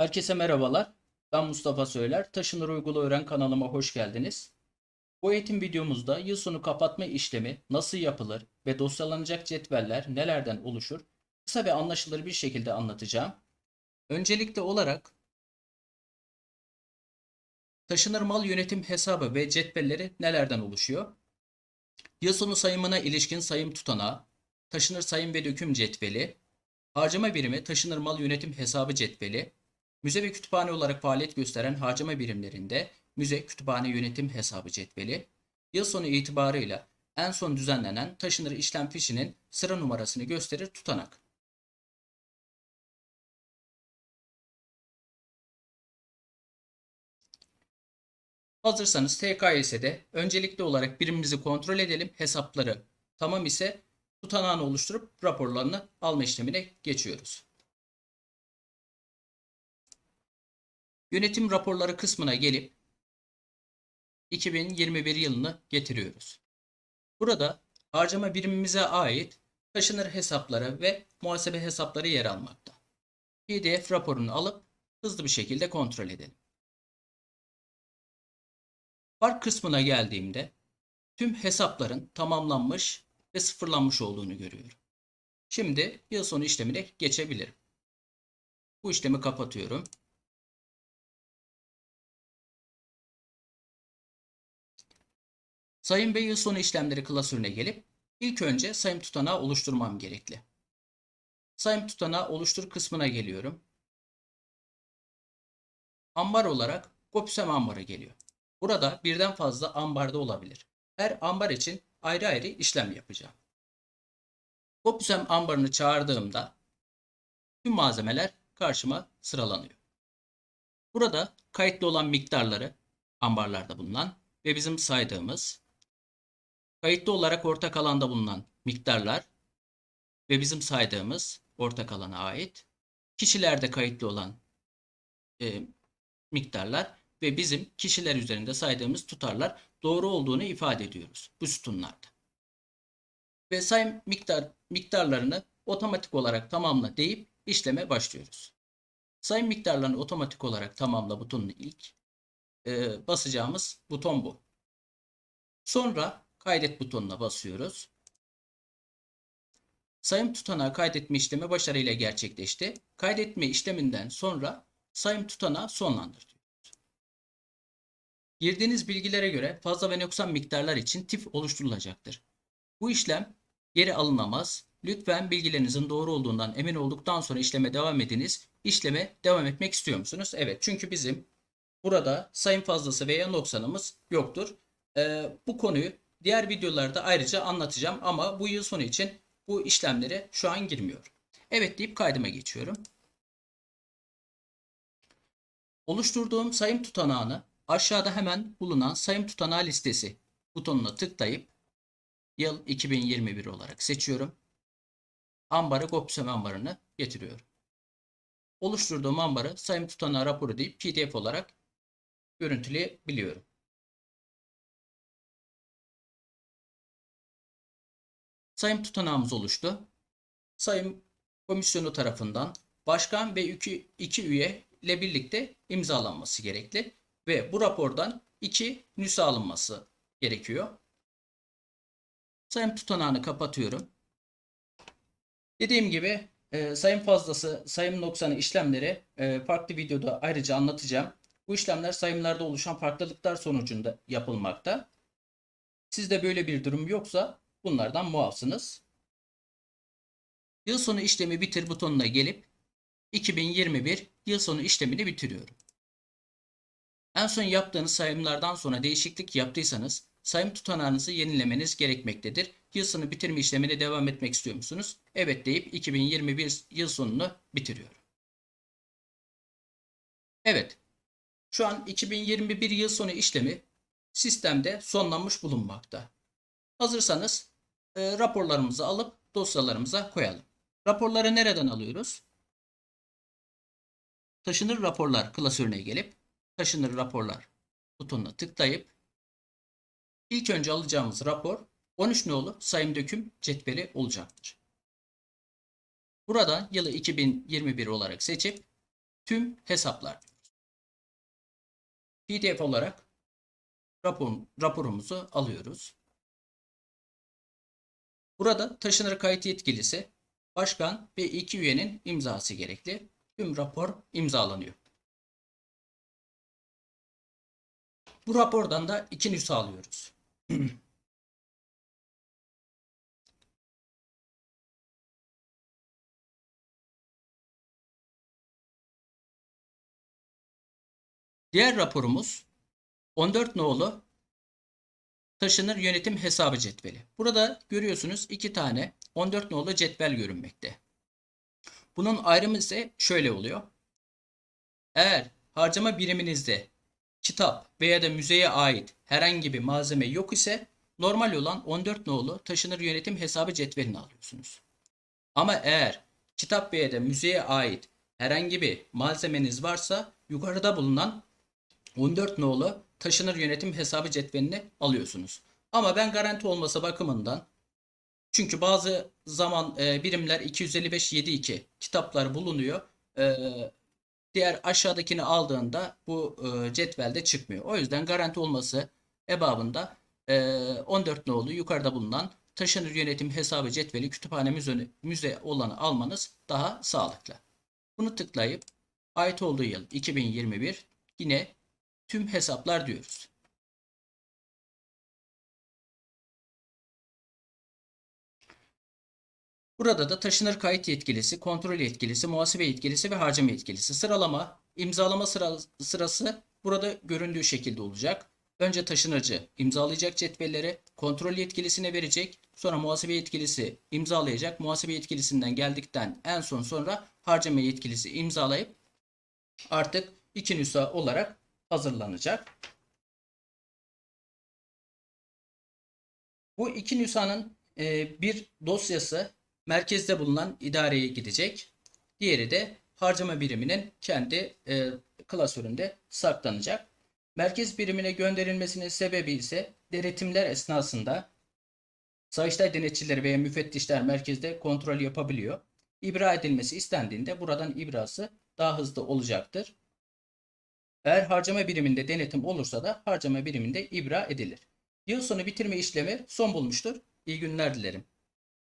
Herkese merhabalar. Ben Mustafa Söyler. Taşınır Uygula Öğren kanalıma hoş geldiniz. Bu eğitim videomuzda yıl sonu kapatma işlemi nasıl yapılır ve dosyalanacak cetveller nelerden oluşur kısa ve anlaşılır bir şekilde anlatacağım. Öncelikli olarak taşınır mal yönetim hesabı ve cetvelleri nelerden oluşuyor? Yıl sonu sayımına ilişkin sayım tutanağı, taşınır sayım ve döküm cetveli, harcama birimi taşınır mal yönetim hesabı cetveli, Müze ve kütüphane olarak faaliyet gösteren harcama birimlerinde müze kütüphane yönetim hesabı cetveli, yıl sonu itibarıyla en son düzenlenen taşınır işlem fişinin sıra numarasını gösterir tutanak. Hazırsanız TKS'de öncelikli olarak birimimizi kontrol edelim. Hesapları tamam ise tutanağını oluşturup raporlarını alma işlemine geçiyoruz. Yönetim raporları kısmına gelip 2021 yılını getiriyoruz. Burada harcama birimimize ait taşınır hesapları ve muhasebe hesapları yer almakta. PDF raporunu alıp hızlı bir şekilde kontrol edelim. Fark kısmına geldiğimde tüm hesapların tamamlanmış ve sıfırlanmış olduğunu görüyorum. Şimdi yıl sonu işlemine geçebilirim. Bu işlemi kapatıyorum. Sayım ve yıl sonu işlemleri klasörüne gelip ilk önce sayım tutanağı oluşturmam gerekli. Sayım tutanağı oluştur kısmına geliyorum. Ambar olarak Gopsem ambarı geliyor. Burada birden fazla ambarda olabilir. Her ambar için ayrı ayrı işlem yapacağım. Gopsem ambarını çağırdığımda tüm malzemeler karşıma sıralanıyor. Burada kayıtlı olan miktarları ambarlarda bulunan ve bizim saydığımız Kayıtlı olarak ortak alanda bulunan miktarlar ve bizim saydığımız ortak alana ait kişilerde kayıtlı olan e, miktarlar ve bizim kişiler üzerinde saydığımız tutarlar doğru olduğunu ifade ediyoruz bu sütunlarda. Ve sayım miktar miktarlarını otomatik olarak tamamla deyip işleme başlıyoruz. Sayım miktarlarını otomatik olarak tamamla butonunu ilk e, basacağımız buton bu. Sonra kaydet butonuna basıyoruz. Sayım tutanağı kaydetme işlemi başarıyla gerçekleşti. Kaydetme işleminden sonra sayım tutanağı sonlandır. Girdiğiniz bilgilere göre fazla ve noksan miktarlar için tif oluşturulacaktır. Bu işlem geri alınamaz. Lütfen bilgilerinizin doğru olduğundan emin olduktan sonra işleme devam ediniz. İşleme devam etmek istiyor musunuz? Evet çünkü bizim burada sayım fazlası veya noksanımız yoktur. Ee, bu konuyu Diğer videolarda ayrıca anlatacağım ama bu yıl sonu için bu işlemlere şu an girmiyor. Evet deyip kaydıma geçiyorum. Oluşturduğum sayım tutanağını aşağıda hemen bulunan sayım tutanağı listesi butonuna tıklayıp yıl 2021 olarak seçiyorum. Ambarı Gopsem ambarını getiriyorum. Oluşturduğum ambarı sayım tutanağı raporu deyip pdf olarak görüntüleyebiliyorum. Sayım tutanağımız oluştu. Sayım komisyonu tarafından başkan ve iki, iki üye ile birlikte imzalanması gerekli ve bu rapordan iki nüsa alınması gerekiyor. Sayım tutanağını kapatıyorum. Dediğim gibi e, sayım fazlası, sayım noksanı işlemleri e, farklı videoda ayrıca anlatacağım. Bu işlemler sayımlarda oluşan farklılıklar sonucunda yapılmakta. Sizde böyle bir durum yoksa Bunlardan muafsınız. Yıl sonu işlemi bitir butonuna gelip 2021 yıl sonu işlemini bitiriyorum. En son yaptığınız sayımlardan sonra değişiklik yaptıysanız sayım tutanağınızı yenilemeniz gerekmektedir. Yıl sonu bitirme işlemine devam etmek istiyor musunuz? Evet deyip 2021 yıl sonunu bitiriyorum. Evet. Şu an 2021 yıl sonu işlemi sistemde sonlanmış bulunmakta. Hazırsanız e, raporlarımızı alıp dosyalarımıza koyalım. Raporları nereden alıyoruz? Taşınır raporlar klasörüne gelip taşınır raporlar butonuna tıklayıp ilk önce alacağımız rapor 13 nolu sayım döküm cetveli olacaktır. Burada yılı 2021 olarak seçip tüm hesaplar. PDF olarak rapor, raporumuzu alıyoruz. Burada taşınır kayıt yetkilisi, başkan ve iki üyenin imzası gerekli. Tüm rapor imzalanıyor. Bu rapordan da iki nüsha alıyoruz. Diğer raporumuz 14 nolu taşınır yönetim hesabı cetveli. Burada görüyorsunuz iki tane 14 nolu cetvel görünmekte. Bunun ayrımı ise şöyle oluyor. Eğer harcama biriminizde kitap veya da müzeye ait herhangi bir malzeme yok ise normal olan 14 nolu taşınır yönetim hesabı cetvelini alıyorsunuz. Ama eğer kitap veya da müzeye ait herhangi bir malzemeniz varsa yukarıda bulunan 14 nolu taşınır yönetim hesabı cetvelini alıyorsunuz. Ama ben garanti olması bakımından çünkü bazı zaman e, birimler 255.7.2 kitaplar bulunuyor. E, diğer aşağıdakini aldığında bu e, cetvelde çıkmıyor. O yüzden garanti olması ebabında e, 14 nolu yukarıda bulunan taşınır yönetim hesabı cetveli kütüphane müze, müze olanı almanız daha sağlıklı. Bunu tıklayıp ait olduğu yıl 2021 yine tüm hesaplar diyoruz. Burada da taşınır kayıt yetkilisi, kontrol yetkilisi, muhasebe yetkilisi ve harcama yetkilisi. Sıralama, imzalama sıra, sırası burada göründüğü şekilde olacak. Önce taşınırcı imzalayacak cetvelleri kontrol yetkilisine verecek. Sonra muhasebe yetkilisi imzalayacak. Muhasebe yetkilisinden geldikten en son sonra harcama yetkilisi imzalayıp artık iki nüsha olarak hazırlanacak. Bu iki nüshanın e, bir dosyası merkezde bulunan idareye gidecek. Diğeri de harcama biriminin kendi e, klasöründe saklanacak. Merkez birimine gönderilmesinin sebebi ise denetimler esnasında Sayıştay denetçileri veya müfettişler merkezde kontrol yapabiliyor. İbra edilmesi istendiğinde buradan ibrası daha hızlı olacaktır. Eğer harcama biriminde denetim olursa da harcama biriminde ibra edilir. Yıl sonu bitirme işlemi son bulmuştur. İyi günler dilerim.